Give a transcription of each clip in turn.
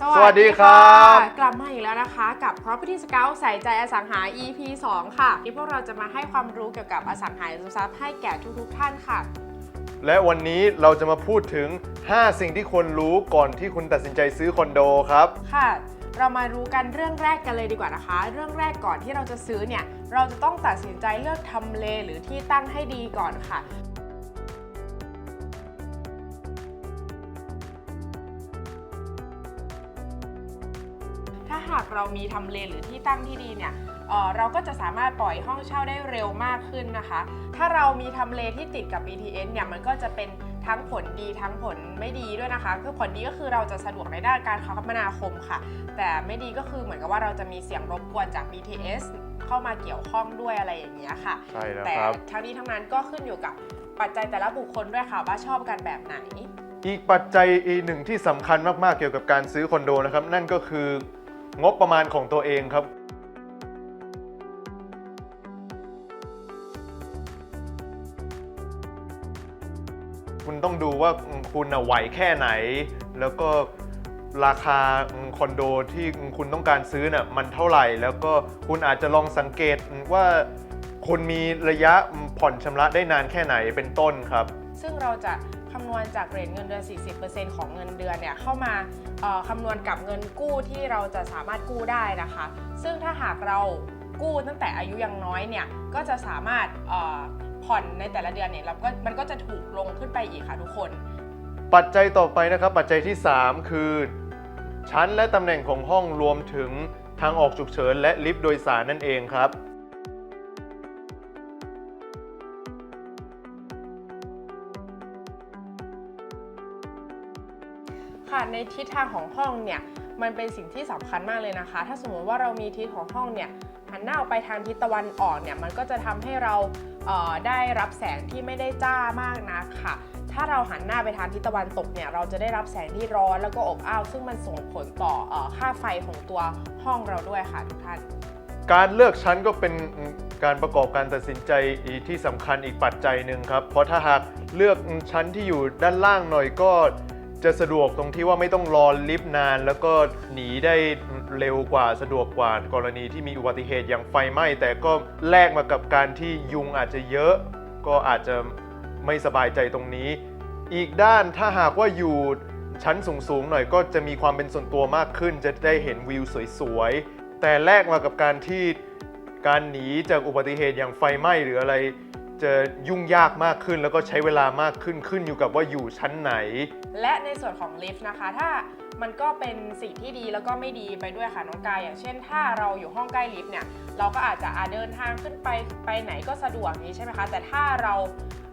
สวัสดีครับ กลับมาอีกแล้วนะคะ กับ Property Scout ใส่ใจอสังหา EP 2 ค่ะ ที่พวกเราจะมาให้ความรู้เกี่ยวกับอสังหาริมทรัพย์ให้แก่ทุกๆท่านค่ะ และวันนี้เราจะมาพูดถึง 5 สิ่งที่ควรรู้ก่อนที่คุณตัดสินใจซื้อคอนโดครับ ค่ะ เรามารู้กันเรื่องแรกกันเลยดีกว่านะคะ เรื่องแรกก่อนที่เราจะซื้อเนี่ย เราจะต้องตัดสินใจเลือกทำเลหรือที่ตั้งให้ดีก่อนค่ะาหากเรามีทำเลหรือที่ตั้งที่ดีเนี่ยเอ่อเราก็จะสามารถปล่อยห้องเช่าได้เร็วมากขึ้นนะคะ ถ้าเรามีทำเลที่ติดกับ BTS เนี่ยมันก็จะเป็นทั้งผลดีทั้งผลไม่ดีด้วยนะคะ คือผลดีก็คือเราจะสะดวกในด้านการคมนาคมค่ะ แต่ไม่ดีก็คือเหมือนกับว่าเราจะมีเสียงรบกวนจาก BTS เข้ามาเกี่ยวข้องด้วยอะไรอย่างเงี้ยค่ะ ใช่แล้วแต่ครับทั้งนี้ทั้งนั้นก็ขึ้นอยู่กับปัจจัยแต่ละบุคคลด้วยค่ะว่าชอบกันแบบไหน อีกปัจจัยอีกหนึ่งที่สำคัญมากๆเกี่ยวกับการซื้อคอนโดนะครับนั่นก็คือ งบประมาณของตัวเองครับ คุณต้องดูว่าคุณน่ะไหวแค่ไหน แล้วก็ราคาคอนโดที่คุณต้องการซื้อน่ะมันเท่าไหร่ แล้วก็คุณอาจจะลองสังเกตว่าคุณมีระยะผ่อนชำระได้นานแค่ไหนเป็นต้นครับ ซึ่งเราจะ คำนวณจากเรทเงินเดือน 40%ของเงินเดือนเนี่ยเข้ามาคำนวณกับเงินกู้ที่เราจะสามารถกู้ได้นะคะ ซึ่งถ้าหากเรากู้ตั้งแต่อายุยังน้อยเนี่ยก็จะสามารถผ่อนในแต่ละเดือนเนี่ยเราก็มันก็จะถูกลงขึ้นไปอีกค่ะทุกคน ปัจจัยต่อไปนะครับปัจจัยที่ 3 คือ ชั้นและตำแหน่งของห้องรวมถึงทางออกฉุกเฉินและลิฟต์โดยสารนั่นเองครับ ค่ะในทิศทางของห้องเนี่ยมันเป็นสิ่งที่สำคัญมากเลยนะคะ ถ้าสมมติว่าเรามีทิศของห้องเนี่ยหันหน้าออกไปทางทิศตะวันออกเนี่ยมันก็จะทำให้เราเได้รับแสงที่ไม่ได้จ้ามากนักค่ะ ถ้าเราหันหน้าไปทางทิศตะวันตกเนี่ยเราจะได้รับแสงที่ร้อนแล้วก็อบอ้าว ซึ่งมันส่งผลต่อออค่าไฟของตัวห้องเราด้วยค่ะทุกท่าน การเลือกชั้นก็เป็นการประกอบการตัดสินใจที่สำคัญอีกปัจจัยหนึ่งครับ เพราะถ้าหากเลือกชั้นที่อยู่ด้านล่างหน่อยก็ จะสะดวกตรงที่ว่าไม่ต้องรอลิฟต์นาน แล้วก็หนีได้เร็วกว่าสะดวกกว่ากรณีที่มีอุบัติเหตุอย่างไฟไหม้ แต่ก็แลกมากับการที่ยุงอาจจะเยอะ ก็อาจจะไม่สบายใจตรงนี้ อีกด้านถ้าหากว่าอยู่ชั้นสูงๆหน่อยก็จะมีความเป็นส่วนตัวมากขึ้น จะได้เห็นวิวสวยๆแต่แลกมากับการที่การหนีจากอุบัติเหตุอย่างไฟไหม้หรืออะไร จะยุ่งยากมากขึ้นแล้วก็ใช้เวลามากขึ้นขึ้นอยู่กับว่าอยู่ชั้นไหน และในส่วนของลิฟต์นะคะ ถ้ามันก็เป็นสิ่งที่ดีแล้วก็ไม่ดีไปด้วยค่ะน้องกายอย่างเช่น ถ้าเราอยู่ห้องใกล้ลิฟต์เนี่ยเราก็อาจจะอาเดินทางขึ้นไปไปไหนก็สะดวกนี้ใช่ไหมคะ แต่ถ้าเรา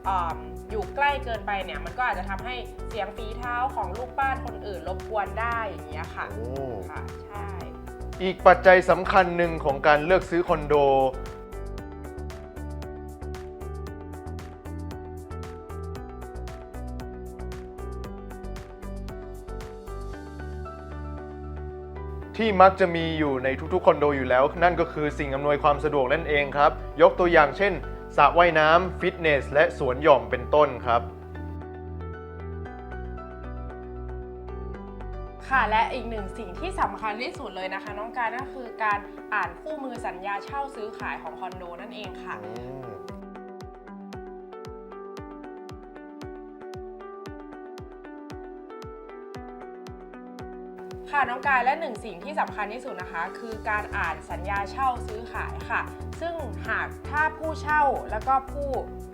เอมอยู่ใกล้เกินไปเนี่ยมันก็อาจจะทำให้เสียงฝีเท้าของลูกบ้านคนอื่นรบกวนได้อย่างเงี้ยค่ะโอ้ค่ะใช่ อีกปัจจัยสำคัญหนึ่งของการเลือกซื้อคอนโด ที่มักจะมีอยู่ในทุกๆคอนโดอยู่แล้ว นั่นก็คือสิ่งอำนวยความสะดวกนั่นเองครับ ยกตัวอย่างเช่นสระว่ายน้ำฟิตเนส และสวนหย่อมเป็นต้นครับ ค่ะและอีกหนึ่งสิ่งที่สำคัญที่สุดเลยนะคะ น้องกายนั่นคือการอ่านคู่มือสัญญาเช่าซื้อขายของคอนโดนั่นเองค่ะ ค่ะน้องกายและหนึ่งสิ่งที่สำคัญที่สุดนะคะ คือการอ่านสัญญาเช่าซื้อขายค่ะ ซึ่งหากถ้าผู้เช่าแล้วก็ผู้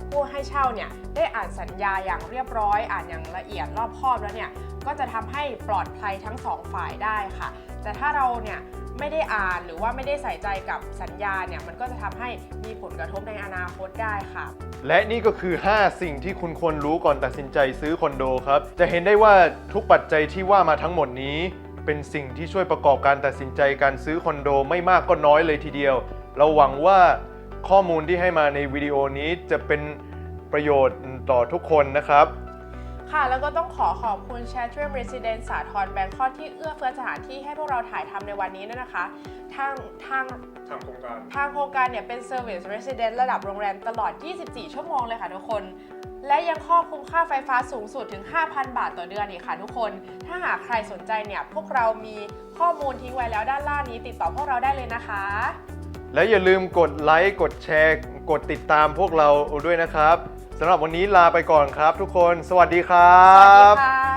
ผู้ให้เช่าเนี่ยได้อ่านสัญญาอย่างเรียบร้อย อ่านอย่างละเอียดรอบคอบแล้วเนี่ยก็จะทำให้ปลอดภัยทั้งสองฝ่ายได้ค่ะ แต่ถ้าเราเนี่ยไม่ได้อ่านหรือว่าไม่ได้ใส่ใจกับสัญญาเนี่ยมันก็จะทำให้มีผลกระทบในอนาคตได้ค่ะ และนี่ก็คือ 5 สิ่งที่คุณควรรู้ก่อนตัดสินใจซื้อคอนโดครับ จะเห็นได้ว่าทุกปัจจัยที่ว่ามาทั้งหมดนี้ เป็นสิ่งที่ช่วยประกอบการตัดสินใจการซื้อคอนโดไม่มากก็น้อยเลยทีเดียว เราหวังว่าข้อมูลที่ให้มาในวิดีโอนี้จะเป็นประโยชน์ต่อทุกคนนะครับ ค่ะ แล้วก็ต้องขอขอบคุณ c h a t r i u m Residence สาทรแบงคอกที่เอื้อเฟื้อสถานที่ให้พวกเราถ่ายทำในวันนี้ด้วยนะคะ ทางทางทางโครงการทางโครงการเนี่ยเป็น Service Resident ระดับโรงแรมตลอด 24 ชั่วโมงเลยค่ะทุกคน และยังครอบคลุมค่าไฟฟ้าสูงสุดถึง 5,000 บาทต่อเดือนอีกค่ะทุกคน ถ้าหากใครสนใจเนี่ยพวกเรามีข้อมูลทิ้งไว้แล้วด้านล่างนี้ติดต่อพวกเราได้เลยนะคะ และอย่าลืมกดไลค์กดแชร์ กดติดตามพวกเราด้วยนะครับสำหรับวันนี้ลาไปก่อนครับ ทุกคน สวัสดีครัสวัสดีบ ค่ะ